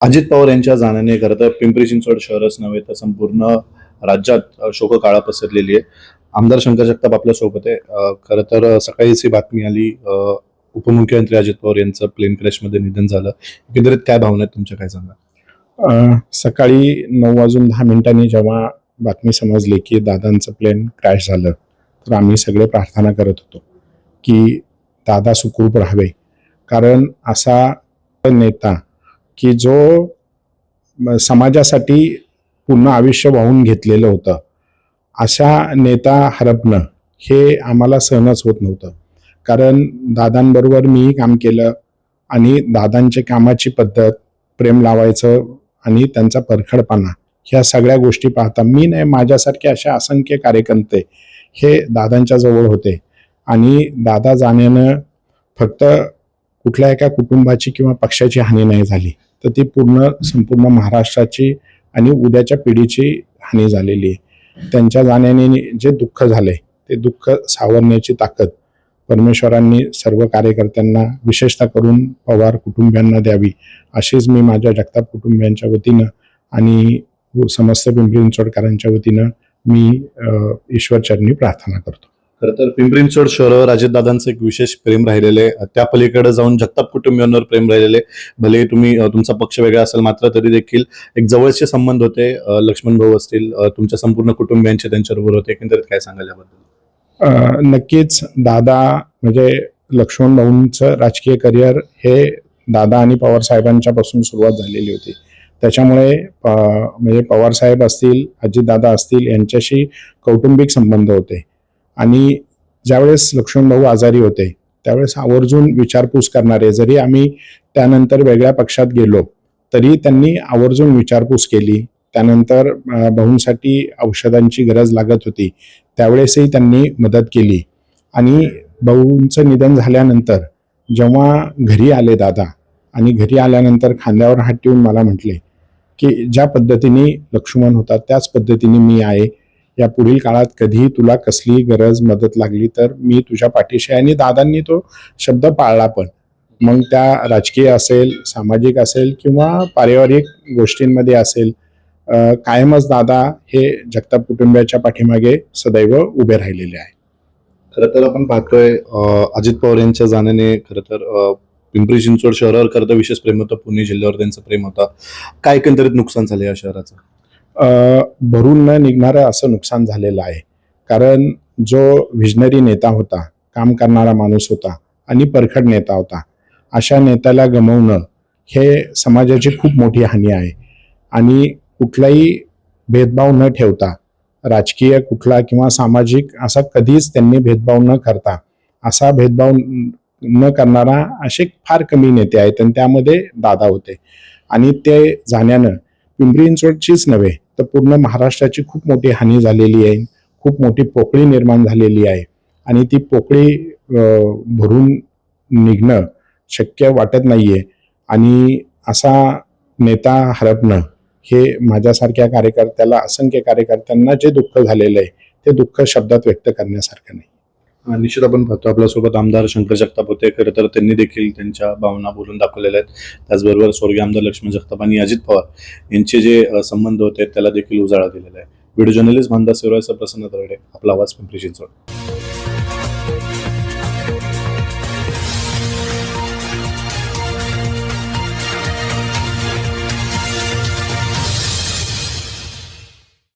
अजित पवार यांच्या जाण्याने खरं तर पिंपरी चिंचवड शहरच नव्हे तर संपूर्ण राज्यात शोककाळा पसरलेली आहे. आमदार शंकर जगताप आपल्यासोबत आहे खरं तर सकाळीच ही बातमी आली उपमुख्यमंत्री अजित पवार यांचं प्लेन क्रॅशमध्ये निधन झालं. एकंदरीत काय भावना आहेत तुमच्या? काय सांगा सकाळी नऊ वाजून दहा मिनिटांनी जेव्हा बातमी समजली की दादांचं प्लेन क्रॅश झालं तर आम्ही सगळे प्रार्थना करत होतो की दादा सुखरूप राहावे. कारण असा नेता की जो समाजासाठी पूर्ण आयुष्य वाहून घेतलेलं होतं अशा नेता हरपणं हे आम्हाला सहनच होत नव्हतं. कारण दादांबरोबर मीही काम केलं आणि दादांच्या कामाची पद्धत प्रेम लावायचं आणि त्यांचा परखडपणा ह्या सगळ्या गोष्टी पाहता मी नाही माझ्यासारखे अशा असंख्य कार्यकर्ते हे दादांच्या जवळ होते. आणि दादा जाण्यानं फक्त कुठल्या एका कुटुंबाची किंवा पक्षाची हानी नाही झाली. तर ती पूर्ण संपूर्ण महाराष्ट्राची आणि उद्याच्या पिढीची हानी झालेली आहे. त्यांच्या जाण्याने जे दुःख झाले ते दुःख सावरण्याची ताकद परमेश्वरांनी सर्व कार्यकर्त्यांना विशेषतः करून पवार कुटुंबियांना द्यावी अशीच मी माझ्या जगताप कुटुंबियांच्या वतीनं आणि समस्त पिंपरी चिंचवडकरांच्या वतीनं मी ईश्वरचरणी प्रार्थना करतो. खर तर पिंपरी चिंचवड शहरावर अजितदादांचं एक विशेष प्रेम राहिलेलं आहे. त्या पलीकडे जाऊन जगताप कुटुंबियांवर प्रेम राहिलेले भले तुम्ही तुमचा पक्ष वेगळा असेल मात्र तरी देखील एक जवळचे संबंध होते. लक्ष्मण भाऊ असतील तुमच्या संपूर्ण कुटुंबियांचे त्यांच्याबरोबर होते. एकंदरीत काय सांगाल याबद्दल? नक्कीच दादा म्हणजे लक्ष्मण भाऊंचं राजकीय करिअर हे दादा आणि पवार साहेबांच्या पासून सुरुवात झालेली होती. त्याच्यामुळे म्हणजे पवार साहेब असतील अजितदादा असतील यांच्याशी कौटुंबिक संबंध होते. आणि ज्यावेळेस लक्ष्मण भाऊ आजारी होते त्यावेळेस आवर्जून विचारपूस करणारे जरी आम्ही त्यानंतर वेगळ्या पक्षात गेलो तरी त्यांनी आवर्जून विचारपूस केली. त्यानंतर भाऊंसाठी औषधांची गरज लागत होती. त्यावेळेसही त्यांनी मदत केली. आणि भाऊंचं निधन झाल्यानंतर जेव्हा घरी आले दादा आणि घरी आल्यानंतर खांद्यावर हात ठेवून मला म्हटले की ज्या पद्धतीने लक्ष्मण होता त्याच पद्धतीने मी आहे. या पुढील काळात कधीही तुला कसली गरज मदत लागली तर मी तुझ्या पाठीशी आणि दादांनी तो शब्द पाळला पण. मग त्या राजकीय असेल सामाजिक असेल किंवा पारिवारिक गोष्टींमध्ये असेल कायमच दादा हे जगताप कुटुंबियाच्या पाठीमागे सदैव उभे राहिलेले आहे. खरं तर आपण पाहतोय अजित पवार यांच्या जाण्याने खरं तर पिंपरी चिंचवड शहरावर खरं तर विशेष प्रेम होतं पुणे जिल्ह्यावर त्यांचं प्रेम होतं. काय एकंदरीत नुकसान झालं या शहराचं? भरून न निघणारं असं नुकसान झालेलं आहे. कारण जो व्हिजनरी नेता होता काम करणारा माणूस होता आणि परखड नेता होता अशा नेत्याला गमवणं हे समाजाची खूप मोठी हानी आहे. आणि कुठलाही भेदभाव न ठेवता राजकीय कुठला किंवा सामाजिक असा कधीच त्यांनी भेदभाव न करता असा भेदभाव न- न करणारा असे फार कमी नेते आहेत आणि त्यामध्ये दादा होते. आणि ते जाण्यानं पिंपरी चिंचवडचीच नव्हे तर पूर्ण महाराष्ट्राची खूप मोठी हानी झालेली आहे. खूप मोठी पोकळी निर्माण झालेली आहे. आणि ती पोकळी भरून निघणं शक्य वाटत नाहीये. आणि असा नेता हरपणं हे माझ्यासारख्या कार्यकर्त्याला असंख्य कार्यकर्त्यांना जे दुःख झालेलं आहे ते दुःख शब्दात व्यक्त करण्यासारखं नाही. निश्चित आपण पाहतो आपल्यासोबत आमदार शंकर जगताप होते. खरं तर त्यांनी देखील त्यांच्या भावना बोलून दाखवलेल्या आहेत. त्याचबरोबर स्वर्गीय आमदार लक्ष्मण जगताप आणि अजित पवार यांचे जे संबंध होते त्याला देखील उजाळा दिलेला आहे. व्हिडिओ जर्नलिस्ट भानदास शिवरायचा प्रसन्न दरडे आपला आवाज पिंपरी चिंचवड.